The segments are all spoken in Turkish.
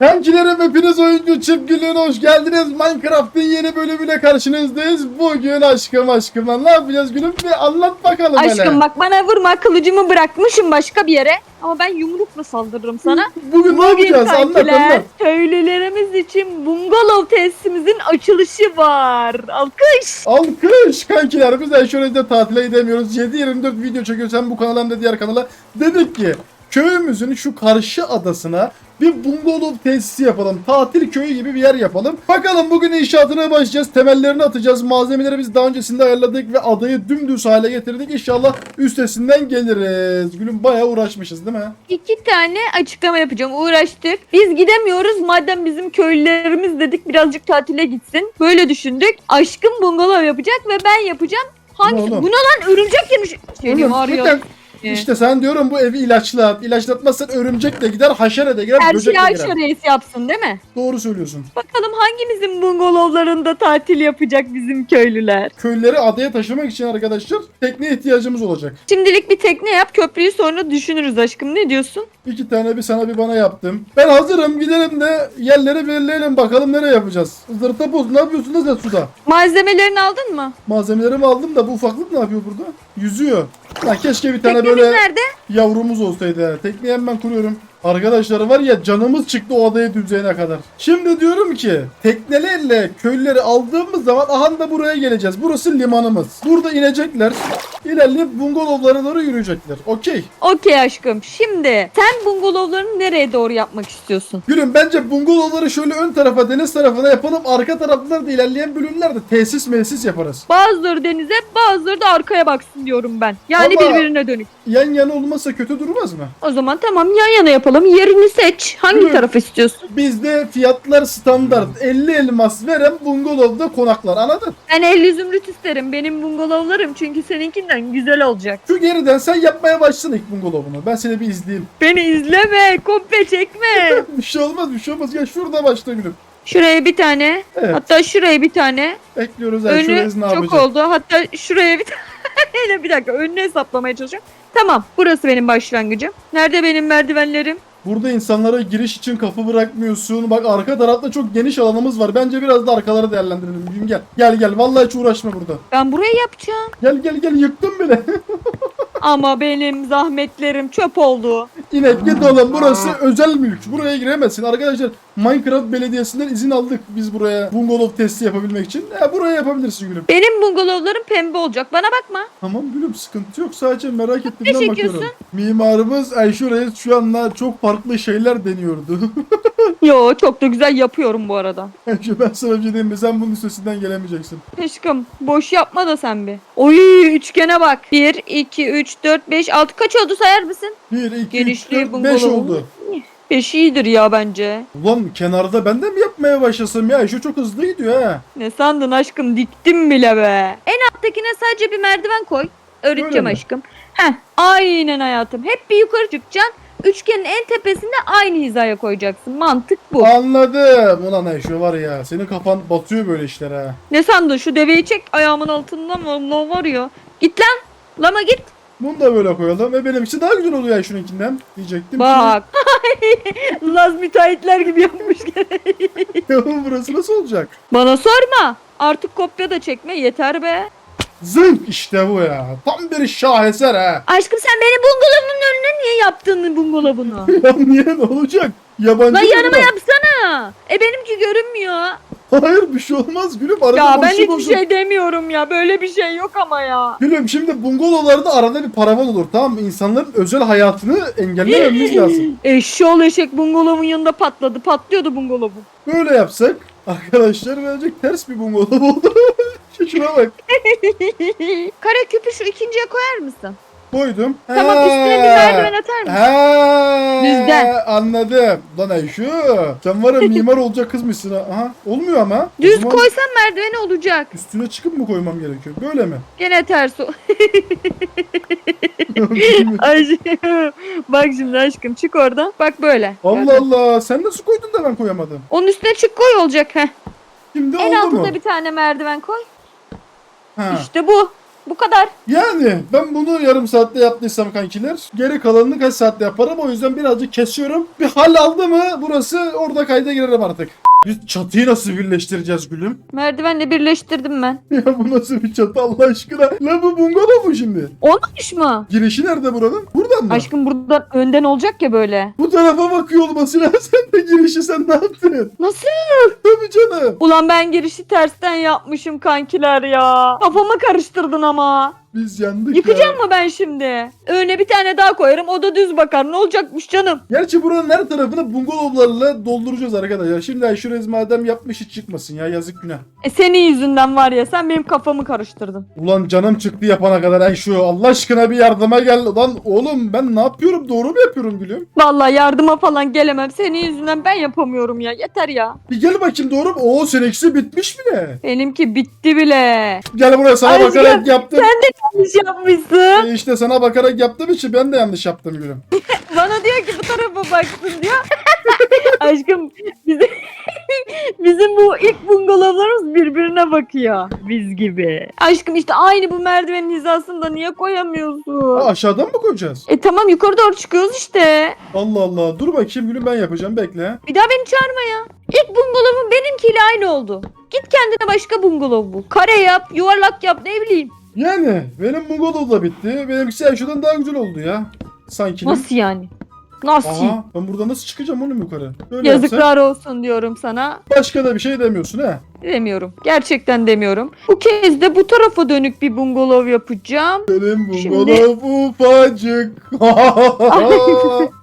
Kankilerim hepiniz oyuncu çiftliğine hoş geldiniz. Minecraft'ın yeni bölümüyle karşınızdayız. Bugün aşkım aşkım ne yapacağız gülüm? Bir anlat bakalım hele. Aşkım bak bana vurma kılıcımı bırakmışım başka bir yere. Ama ben yumrukla saldırırım sana. Bugün ne yapacağız? Anlat anlat. köylülerimiz için bungalov tesisimizin açılışı var. Alkış. Alkış kankiler biz de şöyle de tatile gidemiyoruz. 7-24 video çekiyoruz hem bu kanala hem de diğer kanala. Dedik ki köyümüzün şu karşı adasına bir bungalov tesisi yapalım. Tatil köyü gibi bir yer yapalım. Bakalım bugün inşaatına başlayacağız. Temellerini atacağız. Malzemeleri biz daha öncesinde ayarladık ve adayı dümdüz hale getirdik. İnşallah üstesinden geliriz. Gülüm bayağı uğraşmışız değil mi? İki tane açıklama yapacağım. Uğraştık. Biz gidemiyoruz. Madem bizim köylülerimiz dedik birazcık tatile gitsin. Böyle düşündük. Aşkım bungalov yapacak ve ben yapacağım. Hangisi? Bu ne lan? Örümcek Oğlum, var ya. cidden İşte sen diyorum bu evi ilaçlat. İlaçlatmazsan örümcek de gider, haşere de girer, Her böcek şeyi de girer. Ayşe Reis yapsın değil mi? Doğru söylüyorsun. Bakalım hangimizin bungalovlarında tatil yapacak bizim köylüler. Köylüleri adaya taşımak için arkadaşlar tekne ihtiyacımız olacak. Şimdilik bir tekne yap köprüyü sonra düşünürüz aşkım ne diyorsun? İki tane bir sana bir bana yaptım. Ben hazırım gidelim de yerleri belirleyelim bakalım nereye yapacağız. Zırta boz ne yapıyorsun da sen suda? Malzemelerini aldın mı? Malzemelerimi aldım da bu ufaklık ne yapıyor burada? Yüzüyor. Lan keşke bir tane Teknemiz böyle nerede? yavrumuz olsaydı. Tekneyi hemen kuruyorum. Arkadaşlar var ya canımız çıktı o adaya düzeyine kadar. Şimdi diyorum ki teknelerle köyleri aldığımız zaman aha da buraya geleceğiz. Burası limanımız. Burada inecekler. İlerleyip bungalovlara doğru yürüyecekler. Okey. Okey aşkım. Şimdi sen bungalovlarını nereye doğru yapmak istiyorsun? Gülüm bence bungalovları şöyle ön tarafa deniz tarafına yapalım. Arka taraflarda da ilerleyen bölümlerde tesis mesis yaparız. Bazıları denize bazıları da arkaya baksın diyorum ben. Yani Ama- birbirine dönük. Yan yana olmasa kötü durmaz mı? O zaman tamam yan yana yapalım. Yerini seç. Hangi Yürü. tarafı istiyorsun? Bizde fiyatlar standart. 50 elmas veren bungalovda konaklar anladın? Ben 50 zümrüt isterim. Benim bungalovlarım çünkü seninkinden güzel olacak. Şu geriden sen yapmaya başladın ilk bungalovunu. Ben seni bir izleyeyim. Beni izleme. Komple çekme. bir şey olmaz bir şey olmaz. Gel şurada başla gülüm. Şuraya bir tane. Evet. Hatta şuraya bir tane. Bekliyoruz. Yani Önü ne çok oldu. Hatta şuraya bir tane. bir dakika önünü hesaplamaya çalışacağım. Tamam burası benim başlangıcım. Nerede benim merdivenlerim? Burada insanlara giriş için kapı bırakmıyorsun. Bak arka tarafta çok geniş alanımız var. Bence biraz da arkaları değerlendirelim. Gülüm gel. Gel gel. Vallahi hiç uğraşma burada. Ben burayı yapacağım. Gel gel gel yıktım bile. Ama benim zahmetlerim çöp oldu. İnek git oğlum burası özel mülk. Buraya giremezsin. Arkadaşlar Minecraft Belediyesi'nden izin aldık biz buraya bungalov testi yapabilmek için. Ya buraya yapabilirsin gülüm. Benim bungalovlarım pembe olacak. Bana bakma. Tamam gülüm sıkıntı yok. Sadece merak ettiğimden çekiyorsun? bakıyorum. Mimarımız Ayşe Reis şu anda çok farklı şeyler deniyordu. Yo çok da güzel yapıyorum bu arada. Ayşe ben sana bir şey diyeyim mi? Sen bunun üstesinden gelemeyeceksin. Aşkım boş yapma da sen bir. Oy üçgene bak. 1, 2, 3, 4, 5, 6 kaç oldu sayar mısın? 1, 2, 3, Genişliği 4, 5 bungalov. oldu. 5 iyidir ya bence. Ulan kenarda ben de mi yapmaya başlasam ya? Ayşe çok hızlı gidiyor ha. Ne sandın aşkım diktim bile be. En alttakine sadece bir merdiven koy. Öyle Öğreteceğim mi? aşkım. Heh aynen hayatım. Hep bir yukarı çıkacaksın. Üçgenin en tepesinde aynı hizaya koyacaksın. Mantık bu. Anladım. Ulan Ayşe var ya. Senin kafan batıyor böyle işlere ha. Ne sandın şu deveyi çek ayağımın altından vallahi var ya. Git lan. Lama git. Bunu da böyle koyalım ve benim için daha güzel oluyor Ayşe'ninkinden. Diyecektim. Bak. Laz müteahhitler gibi yapmış gene. Burası nasıl olacak? Bana sorma. Artık kopya da çekme yeter be. Zınk işte bu ya. Tam bir şaheser ha. Aşkım sen benim bungalovumun önüne niye yaptın bungalovunu? ya niye ne olacak? Yabancı Lan yanıma bunlar? yapsana. E benimki görünmüyor. Hayır bir şey olmaz gülüm. Arada Ya ben hiçbir şey demiyorum ya. Böyle bir şey yok ama ya. Gülüm şimdi bungalovlarda arada bir paravan olur tamam mı? İnsanların özel hayatını engellememiz lazım. Eşşoğlu eşek bungalovun yanında patladı. Patlıyordu bungalovun. Böyle yapsak arkadaşlar verecek ters bir bungalov oldu. Şu Şuna bak. Kare küpü şu ikinciye koyar mısın? Koydum. Tamam Ha. üstüne bir merdiven atar mısın? Ha, Düzden. Anladım. Lan Ayşu sen var ya mimar olacak kızmışsın ha. Aha olmuyor ama. O Düz zaman koysan merdiveni olacak. Üstüne çıkıp mı koymam gerekiyor? Böyle mi? Gene ters o. Aşkım. Bak şimdi aşkım çık oradan. Bak böyle. Allah Allah sen nasıl koydun da ben koyamadım. Onun üstüne çık koy olacak. Heh. Şimdi En oldu altında mu? bir tane merdiven koy. Ha. İşte bu. Bu kadar. Yani ben bunu yarım saatte yaptıysam kankiler geri kalanını kaç saatte yaparım o yüzden birazcık kesiyorum. Bir hal aldı mı burası orada kayda girerim artık. Biz çatıyı nasıl birleştireceğiz gülüm? Merdivenle birleştirdim ben. Ya bu nasıl bir çatı Allah aşkına? La bu bungalov mu şimdi? Olmamış mı? Girişi nerede buranın? Buradan mı? Aşkım buradan önden olacak ya böyle. Bu tarafa bakıyor olması lazım. Sen de girişi sen ne yaptın? Nasıl? Tabii canım. Ulan ben girişi tersten yapmışım kankiler ya. Kafamı karıştırdın ama. Biz yandık Yıkacağım ya. mı ben şimdi? Önüne bir tane daha koyarım o da düz bakar. Ne olacakmış canım? Gerçi buranın her tarafını bungalovlarla dolduracağız arkadaşlar. Şimdi Ayşe Rez madem yapmış hiç çıkmasın ya yazık günah. E senin yüzünden var ya sen benim kafamı karıştırdın. Ulan canım çıktı yapana kadar Ayşe Allah aşkına bir yardıma gel. Lan oğlum ben ne yapıyorum doğru mu yapıyorum gülüm? Vallahi yardıma falan gelemem. Senin yüzünden ben yapamıyorum ya. Yeter ya. Bir gel bakayım doğru mu? Oo seninkisi bitmiş bile. Benimki bitti bile. Gel buraya sana Aşkım, bakarak yaptım. Sen de yanlış yapmışsın. E işte sana bakarak yaptığım için ben de yanlış yaptım gülüm. Bana diyor ki bu tarafa baksın diyor. Aşkım bizim, bizim bu ilk bungalovlarımız birbirine bakıyor. Biz gibi. Aşkım işte aynı bu merdivenin hizasında niye koyamıyorsun? Ha, aşağıdan mı koyacağız? E tamam yukarı doğru çıkıyoruz işte. Allah Allah. Dur bakayım gülüm ben yapacağım bekle. Bir daha beni çağırma ya. İlk bungalovun benimkiyle aynı oldu. Git kendine başka bungalov bul. Kare yap, yuvarlak yap ne bileyim. Yani benim bungalov da bitti. Benimkisi Ayşe'den daha güzel oldu ya. Sanki. Nasıl yani? Nasıl? Aha ben burada nasıl çıkacağım oğlum yukarı? Yapsak Yazıklar olsun diyorum sana. başka da bir şey demiyorsun ha. Demiyorum. Gerçekten demiyorum. Bu kez de bu tarafa dönük bir bungalov yapacağım. Benim bungalov ufacık.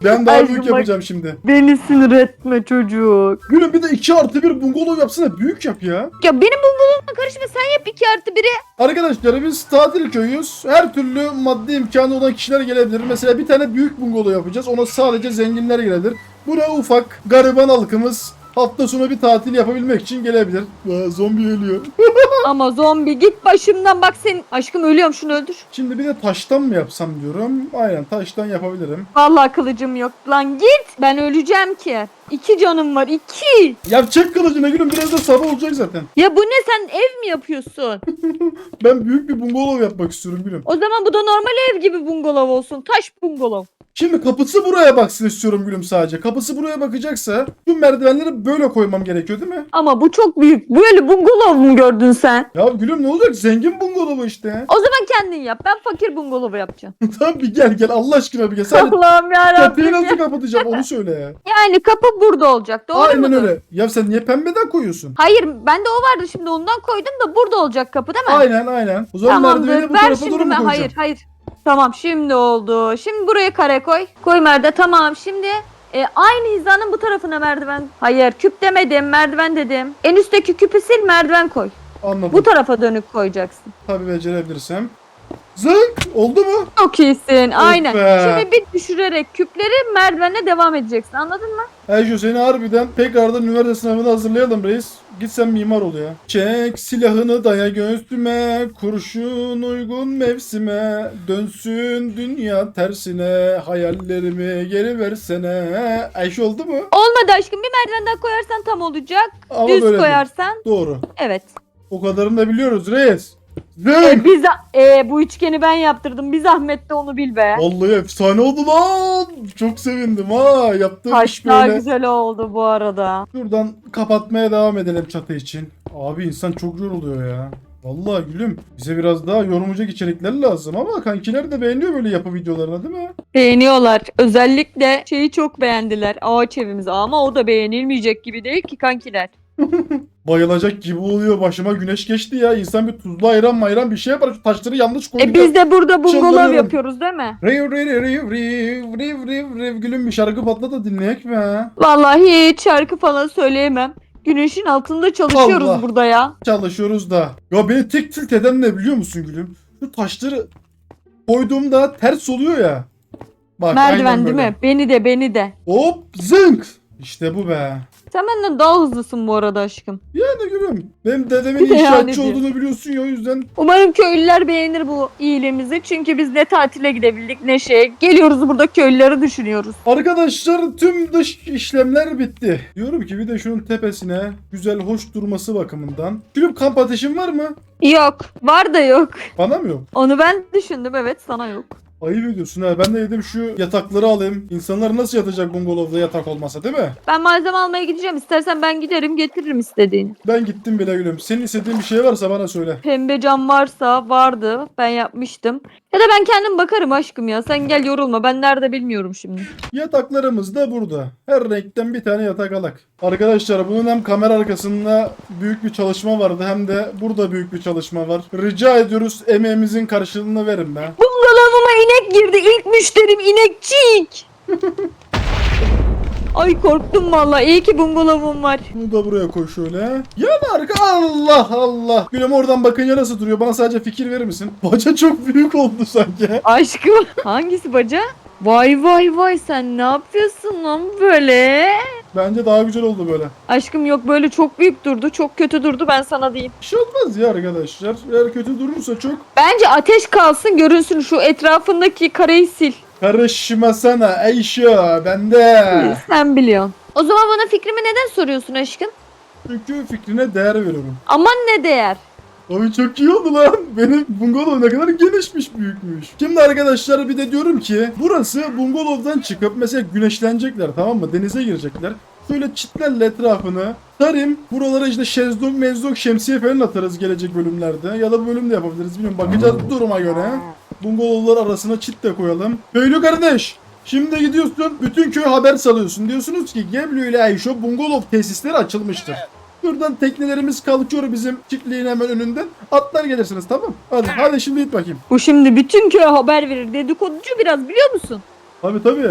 ben daha Aşkım büyük bak- yapacağım şimdi. Beni sinir etme çocuk. Gülüm bir de 2 artı bir bungalov yapsana büyük yap ya. Ya benim bungalovuma karışma sen yap iki artı biri. Arkadaşlar biz tatil köyüyüz. Her türlü maddi imkanı olan kişiler gelebilir. Mesela bir tane büyük bungalov yapacağız. Ona sadece zenginler gelebilir. Buna ufak gariban halkımız hafta sonu bir tatil yapabilmek için gelebilir. Aa, zombi ölüyor. Ama zombi git başımdan bak senin. Aşkım ölüyorum şunu öldür. Şimdi bir de taştan mı yapsam diyorum. Aynen taştan yapabilirim. Vallahi kılıcım yok. Lan git. Ben öleceğim ki. İki canım var iki. Yapacak kılıcına gülüm biraz da sabah olacak zaten. Ya bu ne sen ev mi yapıyorsun? Ben büyük bir bungalov yapmak istiyorum gülüm. O zaman bu da normal ev gibi bungalov olsun. Taş bungalov. Şimdi kapısı buraya baksın istiyorum gülüm sadece. Kapısı buraya bakacaksa tüm merdivenleri böyle koymam gerekiyor değil mi? Ama bu çok büyük. Böyle bungalov mu gördün sen? Ya gülüm ne olacak? Zengin bungalovu işte. O zaman kendin yap. Ben fakir bungalovu yapacağım. tamam bir gel gel Allah aşkına bir gel. Sen Allah'ım kapıyı yarabbim. nasıl kapatacağım onu söyle ya. Yani kapı burada olacak. Doğru Aynen mudur? öyle. Ya sen niye pembeden koyuyorsun? Hayır bende o vardı şimdi ondan koydum da burada olacak kapı değil mi? Aynen aynen. O zaman merdiveni bu Ver tarafa şimdi doğru mu ben. koyacağım? Hayır hayır. Tamam şimdi oldu. Şimdi buraya kare koy. Koy merde tamam şimdi. e, aynı hizanın bu tarafına merdiven. Hayır küp demedim merdiven dedim. En üstteki küpü sil merdiven koy. Anladım. Bu tarafa dönük koyacaksın. Tabii becerebilirsem. Zınk oldu mu? Çok iyisin aynen. be. Şimdi bir düşürerek küpleri merdivenle devam edeceksin anladın mı? Ayşe seni harbiden tekrardan üniversite sınavına hazırlayalım reis. Git sen mimar ol ya. Çek silahını daya göğsüme, kurşun uygun mevsime, dönsün dünya tersine, hayallerimi geri versene. Ayşe oldu mu? Olmadı aşkım bir merdiven daha koyarsan tam olacak. Ama Düz böyle değil. koyarsan Doğru. evet. O kadarını da biliyoruz reis. E, Zınk! biz e, bu üçgeni ben yaptırdım. Bir zahmet de onu bil be. Vallahi efsane oldu lan. Çok sevindim ha. Yaptığım iş Taş daha böyle. güzel oldu bu arada. Şuradan kapatmaya devam edelim çatı için. Abi insan çok yoruluyor ya. Vallahi gülüm bize biraz daha yorumlayacak içerikler lazım ama kankiler de beğeniyor böyle yapı videolarını değil mi? Beğeniyorlar. Özellikle şeyi çok beğendiler. Ağaç evimizi ama o da beğenilmeyecek gibi değil ki kankiler. Bayılacak gibi oluyor başıma güneş geçti ya. İnsan bir tuzlu ayran mayran bir şey yapar. Şu taşları yanlış koydu. E biz de burada bungalov yapıyoruz değil mi? Riv riv riv riv riv riv riv gülüm bir şarkı patla da dinleyek mi? Vallahi hiç şarkı falan söyleyemem. Güneşin altında çalışıyoruz Allah. burada ya. Çalışıyoruz da. Ya beni tek tilt eden ne biliyor musun gülüm? Şu taşları koyduğumda ters oluyor ya. Bak Merdiven değil mi? Beni de beni de. Hop zınk. İşte bu be. Sen benden daha hızlısın bu arada aşkım. Yani gülüm. Benim dedemin Bir de yani inşaatçı diyor. olduğunu biliyorsun ya o yüzden. Umarım köylüler beğenir bu iyiliğimizi. Çünkü biz ne tatile gidebildik ne şey. Geliyoruz burada köylüleri düşünüyoruz. Arkadaşlar tüm dış işlemler bitti. Diyorum ki bir de şunun tepesine güzel hoş durması bakımından. Gülüm kamp ateşin var mı? Yok. Var da yok. Bana mı yok? Onu ben düşündüm evet sana yok. Ayıp ediyorsun ha. Ben de dedim şu yatakları alayım. İnsanlar nasıl yatacak bungalovda yatak olmasa değil mi? Ben malzeme almaya gideceğim. İstersen ben giderim getiririm istediğini. Ben gittim bile gülüm. Senin istediğin bir şey varsa bana söyle. Pembe cam varsa vardı. Ben yapmıştım. Ya da ben kendim bakarım aşkım ya. Sen gel yorulma. Ben nerede bilmiyorum şimdi. Yataklarımız da burada. Her renkten bir tane yatak alak. Arkadaşlar bunun hem kamera arkasında büyük bir çalışma vardı hem de burada büyük bir çalışma var. Rica ediyoruz emeğimizin karşılığını verin be. Bungalovuma inek girdi. İlk müşterim inekçik. Ay korktum vallahi. İyi ki bungalovum var. Bunu da buraya koy şöyle. Yan arka Allah Allah. Gülüm oradan bakınca nasıl duruyor? Bana sadece fikir verir misin? Baca çok büyük oldu sanki. Aşkım. Hangisi baca? Vay vay vay sen ne yapıyorsun lan böyle? Bence daha güzel oldu böyle. Aşkım yok böyle çok büyük durdu. Çok kötü durdu ben sana diyeyim. Bir şey olmaz ya arkadaşlar. Eğer kötü durursa çok Bence ateş kalsın görünsün şu etrafındaki kareyi sil. Karışmasana Ayşe bende. Sen biliyorsun. O zaman bana fikrimi neden soruyorsun aşkım? Çünkü fikrine değer veriyorum. Aman ne değer. Abi çok iyi oldu lan. Benim bungalov ne kadar genişmiş büyükmüş. Şimdi arkadaşlar bir de diyorum ki burası bungalovdan çıkıp mesela güneşlenecekler tamam mı? Denize girecekler. Şöyle çitlerle etrafını sarayım. Buralara işte şezlong, mezlong, şemsiye falan atarız gelecek bölümlerde. Ya da bölümde yapabiliriz bilmiyorum. Bakacağız duruma göre. Bungalovlar arasına çit de koyalım. Köylü kardeş. Şimdi gidiyorsun bütün köy haber salıyorsun. Diyorsunuz ki Geblu ile Ayşo bungalov tesisleri açılmıştır. Buradan teknelerimiz kalkıyor bizim çiftliğin hemen önünden. Atlar gelirsiniz tamam. Hadi hadi şimdi git bakayım. Bu şimdi bütün köye haber verir. Dedikoducu biraz biliyor musun? Tabi tabi.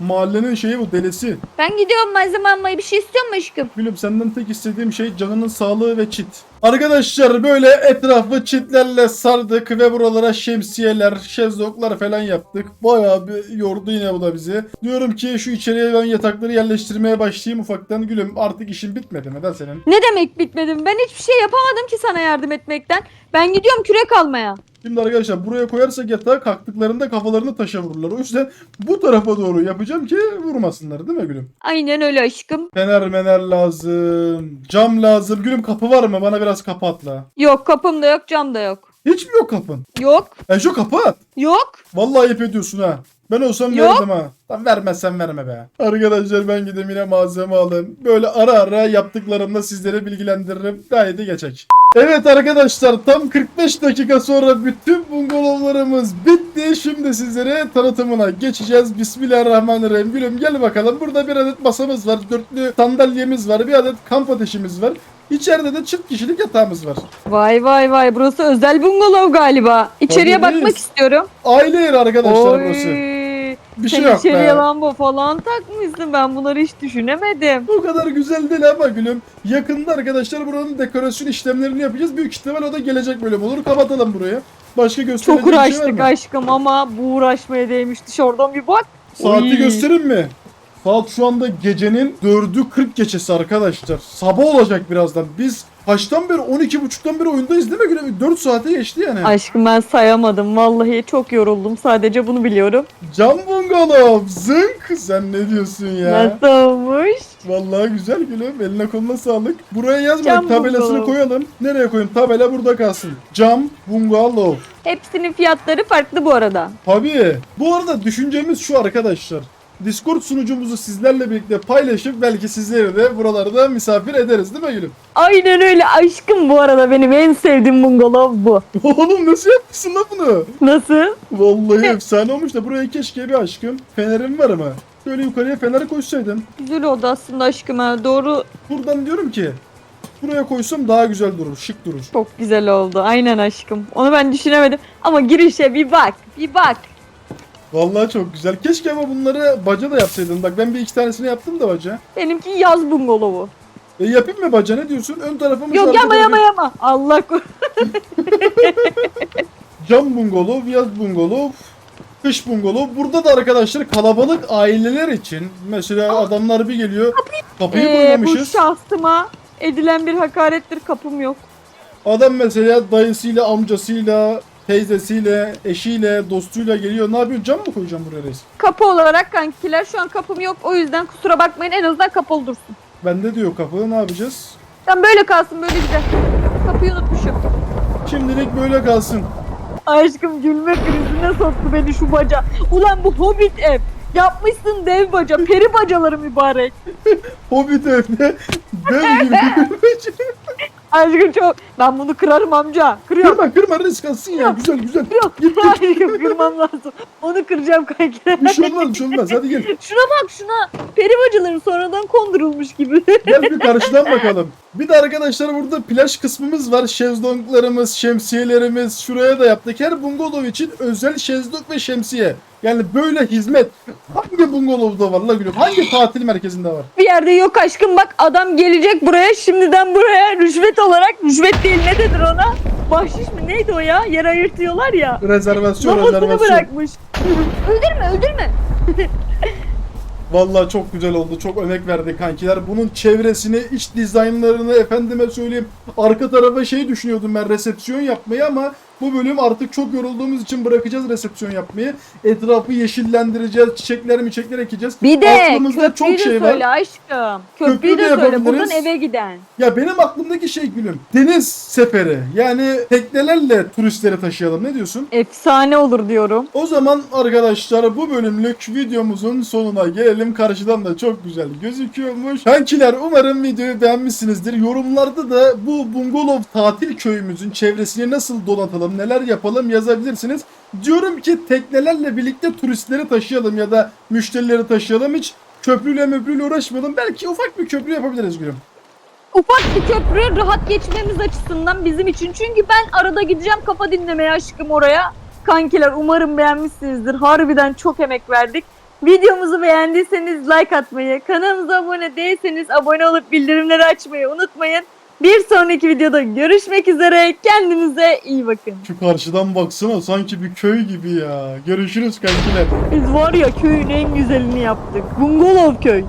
Mahallenin şeyi bu delisi. Ben gidiyorum malzeme almaya bir şey istiyor musun aşkım? Gülüm senden tek istediğim şey canının sağlığı ve çit. Arkadaşlar böyle etrafı çitlerle sardık ve buralara şemsiyeler, şezlonglar falan yaptık. Bayağı bir yordu yine bu da bizi. Diyorum ki şu içeriye ben yatakları yerleştirmeye başlayayım ufaktan. Gülüm artık işin bitmedi mi da senin? Ne demek bitmedim? Ben hiçbir şey yapamadım ki sana yardım etmekten. Ben gidiyorum kürek almaya. Şimdi arkadaşlar buraya koyarsak yatağa kalktıklarında kafalarını taşa vururlar. O yüzden bu tarafa doğru yapacağım ki vurmasınlar değil mi gülüm? Aynen öyle aşkım. Fener mener lazım. Cam lazım. Gülüm kapı var mı? Bana biraz kapı atla. Yok kapım da yok cam da yok. Hiç mi yok kapın? Yok. E şu kapı at. Yok. Vallahi ayıp ediyorsun ha. Ben olsam Yok. verirdim ha. Lan vermezsen verme be. Arkadaşlar ben gideyim yine malzeme alayım. Böyle ara ara yaptıklarımla sizlere bilgilendiririm. Gayet iyi geçecek. Evet arkadaşlar tam 45 dakika sonra bütün bungalovlarımız bitti. Şimdi sizlere tanıtımına geçeceğiz. Bismillahirrahmanirrahim. Gülüm gel bakalım. Burada bir adet masamız var. Dörtlü sandalyemiz var. Bir adet kamp ateşimiz var. İçeride de çift kişilik yatağımız var. Vay vay vay burası özel bungalov galiba. İçeriye Tabii bakmak reis. istiyorum. Aile yeri arkadaşlar Oy. burası. Bir şey Sen yok içeriye be. lamba falan takmışsın. Ben bunları hiç düşünemedim. O kadar güzel değil ama gülüm. Yakında arkadaşlar buranın dekorasyon işlemlerini yapacağız. Büyük ihtimal o da gelecek bölüm olur. Kapatalım burayı. Başka göstereceğim Çok bir şey uğraştık mı? aşkım ama bu uğraşmaya değmiş. Dışarıdan bir bak. Saati Oy. göstereyim mi? Saat şu anda gecenin 4'ü 40 geçesi arkadaşlar. Sabah olacak birazdan. Biz kaçtan beri 12.30'dan beri oyundayız değil mi gülüm? 4 saate geçti yani. Aşkım ben sayamadım. Vallahi çok yoruldum. Sadece bunu biliyorum. Cam bungalov zınk. Sen ne diyorsun ya? Nasıl olmuş? Vallahi güzel gülüm. Eline koluna sağlık. Buraya yazmadık. Cam Tabelasını bungalov. koyalım. Nereye koyayım? Tabela burada kalsın. Cam bungalov. Hepsinin fiyatları farklı bu arada. Tabii. Bu arada düşüncemiz şu arkadaşlar. Discord sunucumuzu sizlerle birlikte paylaşıp belki sizleri de buralarda misafir ederiz değil mi gülüm? Aynen öyle aşkım bu arada benim en sevdiğim bungalov bu. Oğlum nasıl yapmışsın lan bunu? Nasıl? Vallahi efsane olmuş da buraya keşke bir aşkım. Fenerim var ama. Şöyle yukarıya feneri koysaydım. Güzel oldu aslında aşkım ha. Doğru Buradan diyorum ki buraya koysam daha güzel durur, şık durur. çok güzel oldu. Aynen aşkım. Onu ben düşünemedim. Ama girişe bir bak. Bir bak. Vallahi çok güzel. Keşke ama bunları baca da yapsaydın. Bak ben bir iki tanesini yaptım da baca. Benimki yaz bungalovu. E yapayım mı baca ne diyorsun? Ön tarafı mı? Yok yama yama yama. Allah korusun. Cam bungalov, yaz bungalov. Kış bungalov. Burada da arkadaşlar kalabalık aileler için mesela adamlar bir geliyor kapıyı Ee, bu koymamışız. şahsıma edilen bir hakarettir kapım yok. Adam mesela dayısıyla, amcasıyla, teyzesiyle, eşiyle, dostuyla geliyor. Ne yapıyorsun? Cam mı koyacağım buraya reis? Kapı olarak kankiler şu an kapım yok o yüzden kusura bakmayın en azından kapalı dursun. Bende diyor kapı. Ne yapacağız? Ben böyle kalsın böyle güzel. Kapıyı unutmuşum. Şimdilik böyle kalsın. Aşkım gülme krizine soktu beni şu baca. Ulan bu hobbit ev. Yapmışsın dev baca. Peri bacaları mübarek. Hobbit evde dev gibi Aşkım çok. Ben bunu kırarım amca. Kırıyorum. Kırma kırma risk alsın ya. Güzel güzel. Kırıyorum. Aşkım kırmam lazım. Onu kıracağım kankiler. Bir şey olmaz bir şey olmaz. Hadi gel. Şuna bak şuna. Peri bacaları sonradan kondurulmuş gibi. Gel bir karşıdan bakalım. Bir de arkadaşlar burada plaj kısmımız var. Şezlonglarımız, şemsiyelerimiz şuraya da yaptık. Her bungalov için özel şezlong ve şemsiye. Yani böyle hizmet hangi bungalovda var la gülüm? Hangi tatil merkezinde var? bir yerde yok aşkım bak adam gelecek buraya şimdiden buraya rüşvet olarak rüşvet değil ne denir ona? Bahşiş mi neydi o ya? Yer ayırtıyorlar ya. Rezervasyon, Babasını rezervasyon. bırakmış. öldürme öldürme. Vallahi çok güzel oldu. Çok emek verdi kankiler. Bunun çevresini, iç dizaynlarını efendime söyleyeyim. Arka tarafa şey düşünüyordum ben resepsiyon yapmayı ama bu bölüm artık çok yorulduğumuz için bırakacağız resepsiyon yapmayı. Etrafı yeşillendireceğiz. Çiçekler mi çiçekler ekeceğiz. Bir de Aklımızda köprüyü çok şey de var. söyle aşkım. Köprü Köprüyü de de söyle yapabiliriz. buradan eve giden. Ya benim aklımdaki şey gülüm. Deniz seferi. Yani teknelerle turistleri taşıyalım. Ne diyorsun? Efsane olur diyorum. O zaman arkadaşlar bu bölümlük videomuzun sonuna gelelim. Karşıdan da çok güzel gözüküyormuş. Kankiler umarım videoyu beğenmişsinizdir. Yorumlarda da bu bungalov tatil köyümüzün çevresini nasıl donatalım, neler yapalım yazabilirsiniz. Diyorum ki teknelerle birlikte turistleri taşıyalım ya da müşterileri taşıyalım. Hiç köprüyle möprüyle uğraşmayalım. Belki ufak bir köprü yapabiliriz gülüm. Ufak bir köprü rahat geçmemiz açısından bizim için. Çünkü ben arada gideceğim kafa dinlemeye aşkım oraya. Kankiler umarım beğenmişsinizdir. Harbiden çok emek verdik. Videomuzu beğendiyseniz like atmayı, kanalımıza abone değilseniz abone olup bildirimleri açmayı unutmayın. Bir sonraki videoda görüşmek üzere. Kendinize iyi bakın. Şu karşıdan baksana sanki bir köy gibi ya. Görüşürüz kankiler. Biz var ya köyün en güzelini yaptık. Bungalov köy.